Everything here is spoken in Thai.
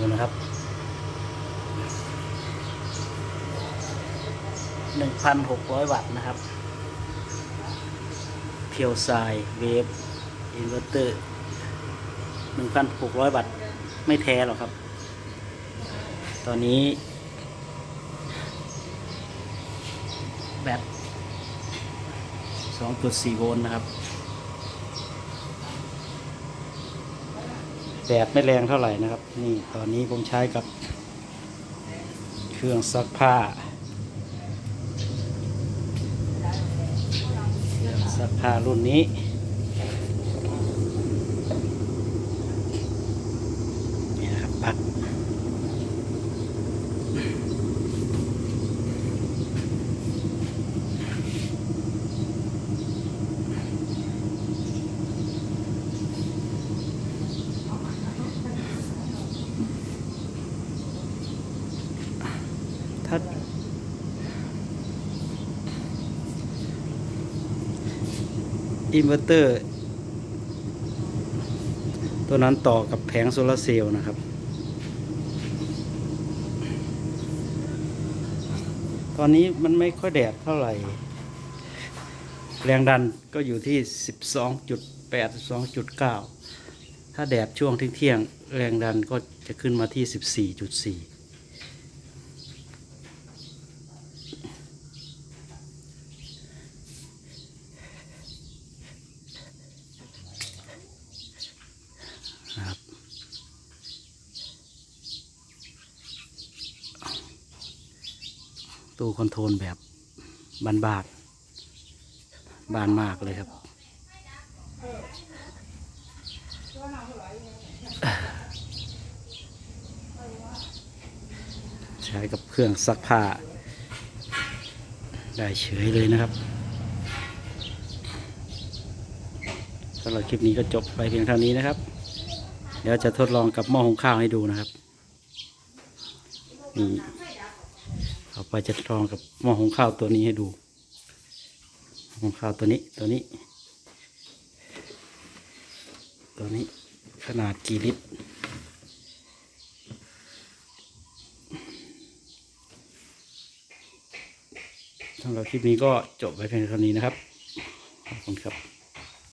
ดูนะครับหนึ่งพันหกร้อยวัตต์นะครับเพียวไซเวฟอินเวอร์เตอร์หนึ่งพันหกร้อยวัตต์ไม่แท้หรอกครับ ตอนนี้แบต2.4 โวลต์นะครับ แดดไม่แรงเท่าไหร่นะครับ นี่ตอนนี้ผมใช้กับ เครื่องซักผ้าเครื่องซักผ้ารุ่นนี้นี่นะครับปลั๊ ถ้าอินเวอร์เตอร์ ตัวนั้นต่อกับแผงโซลาร์เซลล์นะครับ ตอนนี้มันไม่ค่อยแดดเท่าไหร่ แรงดันก็อยู่ที่ 12.8 12.9 ถ้าแดดช่วงเที่ยง แรงดันก็จะขึ้นมาที่ 14.4 ตู้คอนโทรลแบบบานบาดบานมากเลยครับ ใช้กับเครื่องซักผ้า ได้เฉยเลยนะครับสำหรับคลิปนี้ก็จบไปเพียงเท่านี้นะครับ เดี๋ยวจะทดลองกับหม้อหุงข้าวให้ดูนะครับนี่ เอาไปจะลองกับหม้อหุงข้าวตัวนี้ให้ดูหม้อหุงข้าวตัวนี้ตัวนี้ ตัวนี้ขนาดกี่ลิตรสำหรับคลิปนี้ก็จบไปเพียงเท่านี้นะครับ ขอบคุณครับ